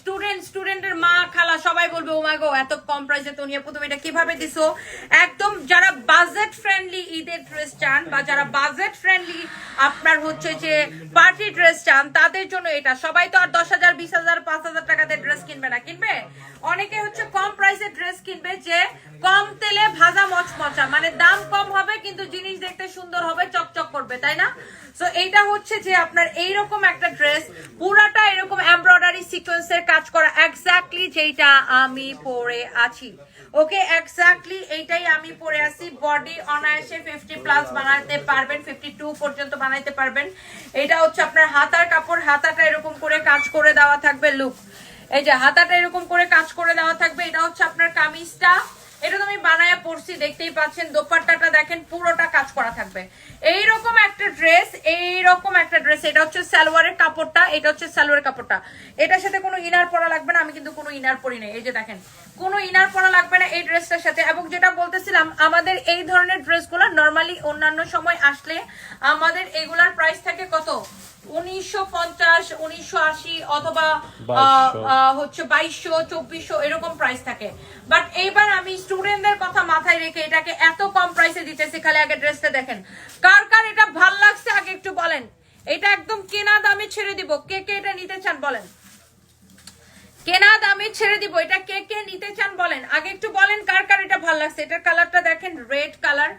Student স্টুডেন্টের মা, খালা, সবাই বলবে ও মাই গো এত কম প্রাইসে তো নিয়ে তুমি এটা কীভাবে দিছো? একদম যারা বাজেট ফ্রেন্ডলি ঈদের ড্রেস চান বা যারা বাজেট ফ্রেন্ডলি আপনার হচ্ছে যে পার্টি ড্রেস চান, তাদের জন্য এটা। সবাই তো আর দশ হাজার, বিশ হাজার, পাঁচ হাজার টাকাতে ড্রেস কিনবে না। কিনবে? অনেকে হচ্ছে কম প্রাইসে ড্রেস কিনবে যে কম তেলে ভাজা মচমচা। মানে দাম কম হবে, কিন্তু জিনিস দেখতে সুন্দর হবে, চকচক করবে, তাই না? সো এইটা হচ্ছে যে আপনার এইরকম একটা ড্রেস পুরাটা এরকম এমব্রয়ডারি সিকোয়েন্সের কাজ করা এক্স্যাক্টলি যেটা আমি পরে আছি। ওকে এক্স্যাক্টলি এইটাই আমি পরে আছি। বডি অনায়াসে ফিফটি প্লাস বানাতে পারবেন ফিফটি টু পর্যন্ত বানাইতে পারবেন। এটা হচ্ছে আপনার হাতার কাপড়, হাতাটা এরকম করে কাজ করে দেওয়া থাকবে লুক এই যে হাতাটা এরকম করে কাজ করে দেওয়া থাকবে, এটা হচ্ছে আপনার কামিজটা। এটা তো আমি বানায়া পড়ছি, দেখতেই পাচ্ছেন, দোপাট্টাটা দেখেন, পুরোটা কাজ করা থাকবে। এইরকম একটা ড্রেস এইরকম একটা ড্রেস এটা হচ্ছে সালোয়ারের কাপড়টা, এটা হচ্ছে সালোয়ারের কাপড়টা। এটার সাথে কোনো ইনার পরা লাগবে না, আমি কিন্তু কোনো ইনার পরি নাই, এই যে দেখেন। কোনো ইনার পরা লাগবে না এই ড্রেসটার সাথে, এবং যেটা বলতেছিলাম, আমাদের এই ধরনের ড্রেসগুলো নর্মালি অন্যান্য সময় আসলে আমাদের এগুলার প্রাইস থাকে কত? উনিশশো পঞ্চাশ উনিশশো আশি অথবা আহ, আহ, হচ্ছে বাইশশো চব্বিশশো এরকম প্রাইস থাকে। বাট এইবার আমি স্টুডেন্টদের কথা মাথায় রেখে এটাকে এত কম প্রাইসে দিতেছি খালি আগে ড্রেসটা দেখেন। কার কার এটা ভালো লাগছে আগে একটু বলেন? এটা একদম কেনা দামে ছেড়ে দিব। কে কে এটা নিতে চান বলেন? কেনা দামে ছেড়ে দিব। এটা কে কে নিতে চান বলেন? আগে একটু বলেন কার কার এটা ভালো লাগছে। এটার কালারটা দেখেন রেড কালার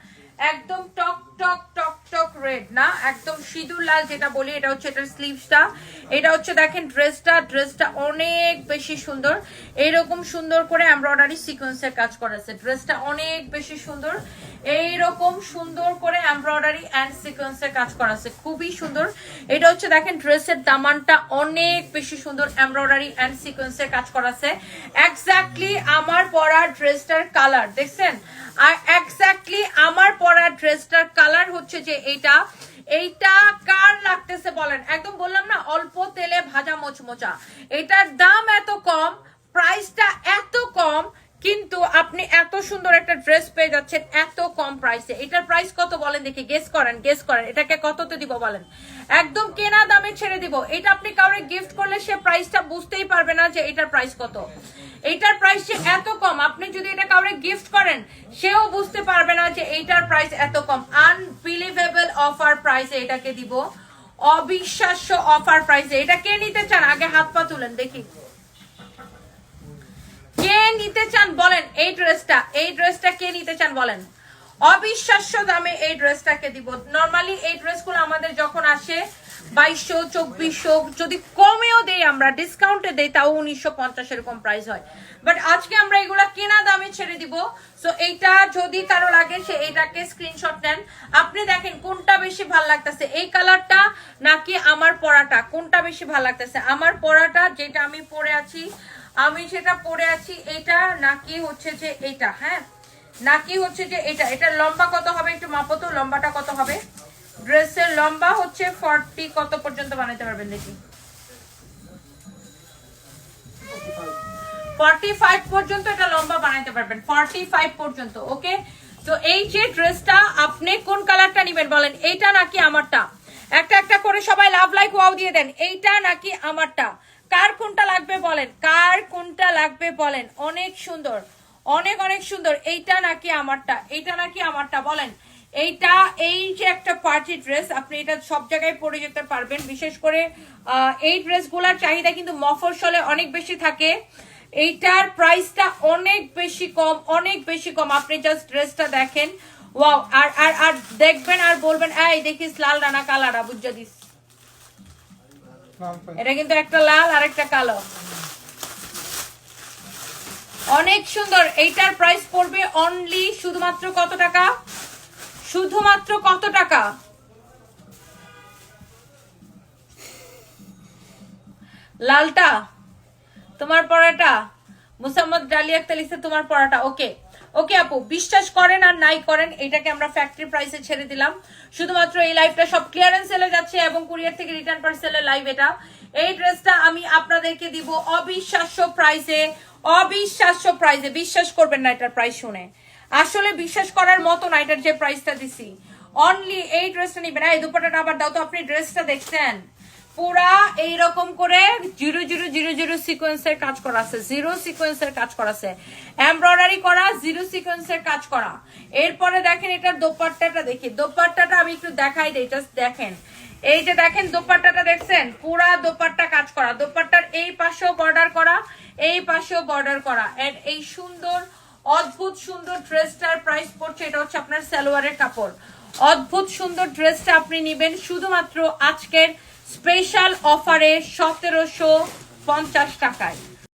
একদম টক টক টক টক রেড, না? একদম সিঁদুর লাল যেটা বলি, এটা হচ্ছে এটার স্লিভসটা এটা হচ্ছে দেখেন ড্রেসটা ড্রেসটা অনেক বেশি সুন্দর। এরকম সুন্দর করে এমব্রয়ডারি সিকোয়েন্সের কাজ করেছে ড্রেসটা অনেক বেশি সুন্দর। এইরকম সুন্দর করে এমব্রয়ডারি অ্যান্ড সিকোয়েন্সের কাজ করা আছে। খুবই সুন্দর। এটা হচ্ছে দেখেন ড্রেসের দামানটা অনেক বেশি সুন্দর এমব্রয়ডারি অ্যান্ড সিকোয়েন্সের কাজ করা আছে। এক্স্যাক্টলি আমার পরা ড্রেসটার কালার দেখছেন? আর এক্স্যাক্টলি আমার পরা ড্রেসটার কালার হচ্ছে যে এইটা। এইটা কার লাগতেছে বলেন? একদম বললাম না, অল্প তেলে ভাজা মোচমোচা। এটার দাম এত কম প্রাইসটা এত কম কিন্তু আপনি এত সুন্দর একটা ড্রেস পেয়ে যাচ্ছেন এত কম প্রাইসে এটার প্রাইস কত বলেন দেখি গেস করেন গেস করেন। এটাকে কততে দিব বলেন? একদম কেনা দামে ছেড়ে দিব। এটা আপনি কাউরে গিফট করলে সে প্রাইসটা বুঝতেই পারবে না যে এটার প্রাইস কত। এইটার প্রাইস যে এত কম, আপনি যদি এটা কাউরে গিফট করেন, সেও বুঝতে পারবে না যে এইটার প্রাইস এত কম। আনবিলিভেবল অফার প্রাইসে এটাকে দিব। অবিশ্বাস্য অফার প্রাইসে এটা কে নিতে চান? আগে হাত পা তুলেন, দেখি। নিতে চান বলেন, এই ড্রেসটা এই ড্রেসটা কে নিতে চান বলেন? অবিশ্বাস্য দামে এই ড্রেসটাকে দিব। নর্মালি এই ড্রেসগুলো আমাদের যখন আসে, বাইশশো, চব্বিশশো, যদি কমেও দেই আমরা ডিসকাউন্টে দেই, তাও উনিশশো পঞ্চাশ এরকম প্রাইস হয়। বাট আজকে আমরা এগুলা কেনা দামে ছেড়ে দিব। সো এইটা যদি কারও লাগে, সে এইটাকে স্ক্রিনশট নেন। আপনি দেখেন কোনটা বেশি ভালো লাগতেছে, এই কালারটা নাকি আমার পরাটা? কোনটা বেশি ভালো লাগতেছে? আমার পরাটা যেটা আমি পরে আছি আমি সেটা পরে আছি, এটা নাকি হচ্ছে যে এটা হ্যাঁ? নাকি হচ্ছে যে এটা এটা লম্বা কত হবে একটু মাপো তো, লম্বাটা কত হবে? ড্রেসের লম্বা হচ্ছে ফর্টি কত পর্যন্ত বানাতে পারবেন দেখি? ফর্টি ফাইভ পর্যন্ত এটা লম্বা বানাইতে পারবেন ফর্টি ফাইভ পর্যন্ত, ওকে? তো এই যে ড্রেসটা, আপনি কোন কালারটা নিবেন বলেন? এইটা নাকি আমারটা? একটা একটা করে সবাই লাভ লাইক ওয়াও দিয়ে দেন, এইটা নাকি আমারটা? কার কোনটা লাগবে বলেন? কার কোনটা লাগবে বলেন? অনেক সুন্দর। অনেক অনেক সুন্দর। এইটা নাকি আমারটা? এইটা নাকি আমারটা? বলেন। এইটা, এই যে একটা পার্টি ড্রেস, আপনি এটা সব জায়গায় পরে যেতে পারবেন। বিশেষ করে এই ড্রেসগুলোর চাহিদা কিন্তু মফস্বলে অনেক বেশি থাকে। এইটার প্রাইসটা অনেক বেশি কম, অনেক বেশি কম। আপনি জাস্ট ড্রেসটা দেখেন। ওয়াও, আর আর আর দেখবেন আর বলবেন, এই, দেখিস, লাল রানা কালারা বুঝা দিস। এটা কিন্তু একটা লাল আর একটা কালো। অনেক সুন্দর। এইটার প্রাইস পড়বে অনলি শুধুমাত্র কত টাকা? শুধুমাত্র কত টাকা? লালটা, তোমার পড়াটা মুসাম্মদ ডালি আক্তার তোমার পড়াটা ওকে ওকে আপু, বিশ্বাস করেন আর নাই করেন, এটাকে আমরা ফ্যাক্টরি প্রাইসে ছেড়ে দিলাম। শুধুমাত্র এই লাইভটা সব ক্লিয়ারেন্স সেলে যাচ্ছে এবং কুরিয়ার থেকে রিটার্ন পার্সেলের লাইভ এটা। এই ড্রেসটা আমি আপনাদেরকে দিব অবিশ্বাস্য প্রাইসে অবিশ্বাস্য প্রাইসে বিশ্বাস করবেন না এটার প্রাইস শুনে। আসলে বিশ্বাস করার মতো না এটার যে প্রাইসটা দিছি। অনলি এই ড্রেসটা নিবেন। এই দুপাটাটা আবার দাও তো, আপনি ড্রেসটা দেখছেন। পুরা এইরকম করে জিরো জিরো জিরো জিরো সিকোয়েন্সের কাজ করা আছে জিরো সিকোয়েন্সের কাজ করা আছে এমব্রয়ডারি করা জিরো সিকোয়েন্সের কাজ করা। এরপরে দেখেন এটার দোপাট্টাটা দেখি। দোপাট্টাটা আমি একটু দেখাই দিই জাস্ট দেখেন। এই যে দেখেন দোপাট্টাটা দেখছেন? পুরা দোপাট্টা কাজ করা। দোপাট্টার এই পাশেও বর্ডার করা, এই পাশেও বর্ডার করা। এন্ড এই সুন্দর, অদ্ভুত সুন্দর ড্রেসটার প্রাইস পড়ছে, এটা হচ্ছে আপনার সালোয়ারের কাপড়। অদ্ভুত সুন্দর ড্রেসটা আপনি নেবেন, শুধুমাত্র আজকের স্পেশাল অফারে সতেরোশো পঞ্চাশ টাকায়।